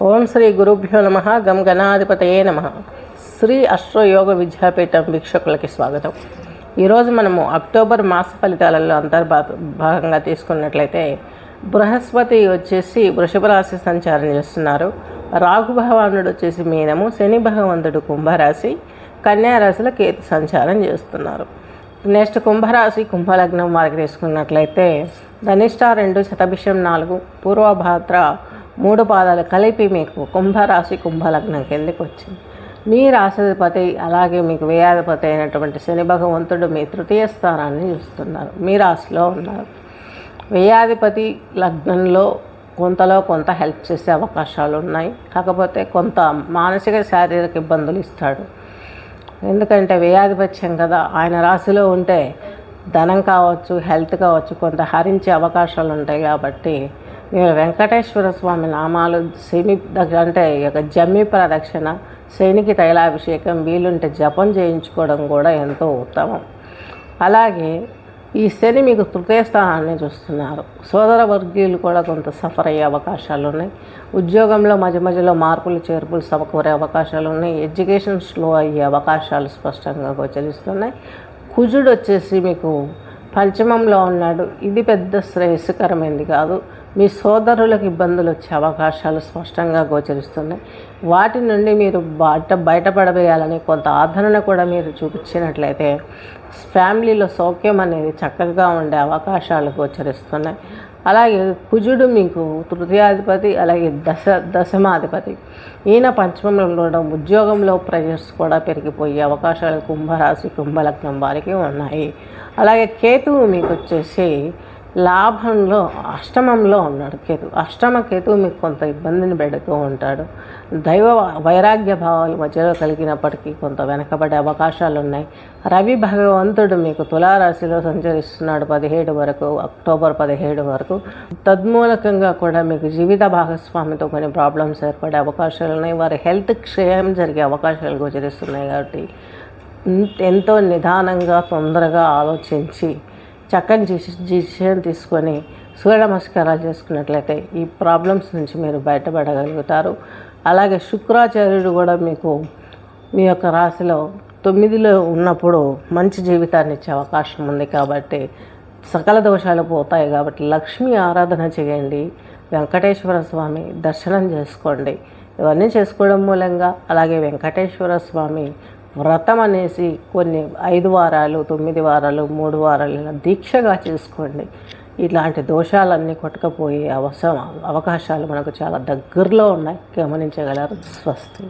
ఓం శ్రీ గురుభ్యో నమ గం గణాధిపతయే నమ. శ్రీ అశ్వయోగ విద్యాపీఠం వీక్షకులకి స్వాగతం. ఈరోజు మనము అక్టోబర్ మాస ఫలితాలలో అంతర్భా భాగంగా తీసుకున్నట్లయితే బృహస్పతి వచ్చేసి వృషభ రాశి సంచారం చేస్తున్నారు. రాహు భగవానుడు వచ్చేసి మీనము శని భగవంతుడు కుంభరాశి కన్యారాశిలో కేతు సంచారం చేస్తున్నారు. నెక్స్ట్ కుంభరాశి కుంభలగ్నం వారికి తీసుకున్నట్లయితే ధనిష్ట రెండు శతభిషం నాలుగు పూర్వభాద్ర మూడు పాదాలు కలిపి మీకు కుంభరాశి కుంభలగ్నం కిందకి వచ్చింది. మీ రాశాధిపతి అలాగే మీకు వేయాధిపతి అయినటువంటి శని భగవంతుడు మీ తృతీయ స్థానాన్ని చూస్తున్నారు. మీ రాశిలో ఉన్నారు. వేయాధిపతి లగ్నంలో కొంతలో కొంత హెల్ప్ చేసే అవకాశాలు ఉన్నాయి. కాకపోతే కొంత మానసిక శారీరక ఇబ్బందులు ఇస్తాడు. ఎందుకంటే వేయాధిపత్యం కదా ఆయన రాశిలో ఉంటే ధనం కావచ్చు హెల్త్ కావచ్చు కొంత హరించే అవకాశాలు ఉంటాయి కాబట్టి వెంకటేశ్వర స్వామి నామాలు శని దగ్గర అంటే ఈ యొక్క జమ్మి ప్రదక్షిణ శనికి తైలాభిషేకం వీలుంటే జపం చేయించుకోవడం కూడా ఎంతో ఉత్తమం. అలాగే ఈ శని మీకు తృతీయ స్థానాన్ని చూస్తున్నారు. సోదర వర్గీయులు కూడా కొంత సఫర్ అయ్యే అవకాశాలు ఉన్నాయి. ఉద్యోగంలో మధ్య మధ్యలో మార్పులు చేర్పులు సమకూరే అవకాశాలు ఉన్నాయి. ఎడ్యుకేషన్ స్లో అయ్యే అవకాశాలు స్పష్టంగా గోచరిస్తున్నాయి. కుజుడు వచ్చేసి మీకు పంచమంలో ఉన్నాడు. ఇది పెద్ద శ్రేయస్కరమైనది కాదు. మీ సోదరులకు ఇబ్బందులు వచ్చే అవకాశాలు స్పష్టంగా గోచరిస్తున్నాయి. వాటి నుండి మీరు బయట బయటపడవేయాలని కొంత ఆదరణ కూడా మీరు చూపించినట్లయితే ఫ్యామిలీలో సౌఖ్యం అనేది చక్కగా ఉండే అవకాశాలు గోచరిస్తున్నాయి. అలాగే కుజుడు మీకు తృతీయాధిపతి అలాగే దశ దశమాధిపతి. ఈయన పంచమంలో ఉండడం ఉద్యోగంలో ప్రెషర్స్ కూడా పెరిగిపోయే అవకాశాలు కుంభరాశి కుంభలగ్నం వారికి ఉన్నాయి. అలాగే కేతువు మీకు వచ్చేసి లాభంలో అష్టమంలో ఉన్నాడు కేతు. అష్టమ కేతువు మీకు కొంత ఇబ్బందిని పెడుతూ ఉంటాడు. దైవ వైరాగ్య భావాలు మధ్యలో కలిగినప్పటికీ కొంత వెనకబడే అవకాశాలు ఉన్నాయి రవి భగవంతుడు మీకు తులారాశిలో సంచరిస్తున్నాడు పదిహేడు వరకు అక్టోబర్ పదిహేడు వరకు. తద్మూలకంగా కూడా మీకు జీవిత భాగస్వామితో కొన్ని ప్రాబ్లమ్స్ ఏర్పడే అవకాశాలు ఉన్నాయి. వారి హెల్త్ క్షయం జరిగే అవకాశాలు గోచరిస్తున్నాయి కాబట్టి ఎంతో నిదానంగా తొందరగా ఆలోచించి చక్కని డిసిషన్ తీసుకొని సూర్య నమస్కారాలు చేసుకున్నట్లయితే ఈ ప్రాబ్లమ్స్ నుంచి మీరు బయటపడగలుగుతారు. అలాగే శుక్రాచార్యుడు కూడా మీకు మీ యొక్క రాశిలో తొమ్మిదిలో ఉన్నప్పుడు మంచి జీవితాన్ని ఇచ్చే అవకాశం ఉంది కాబట్టి సకల దోషాలు పోతాయి కాబట్టి లక్ష్మీ ఆరాధన చేయండి. వెంకటేశ్వర స్వామి దర్శనం చేసుకోండి. ఇవన్నీ చేసుకోవడం మూలంగా అలాగే వెంకటేశ్వర స్వామి వ్రతం అనేసి కొన్ని ఐదు వారాలు తొమ్మిది వారాలు మూడు వారాలు ఇలా దీక్షగా చేసుకోండి. ఇలాంటి దోషాలన్నీ కొట్టుకపోయే అవసరం అవకాశాలు మనకు చాలా దగ్గరలో ఉన్నాయి. గమనించగలరు. స్వస్తి.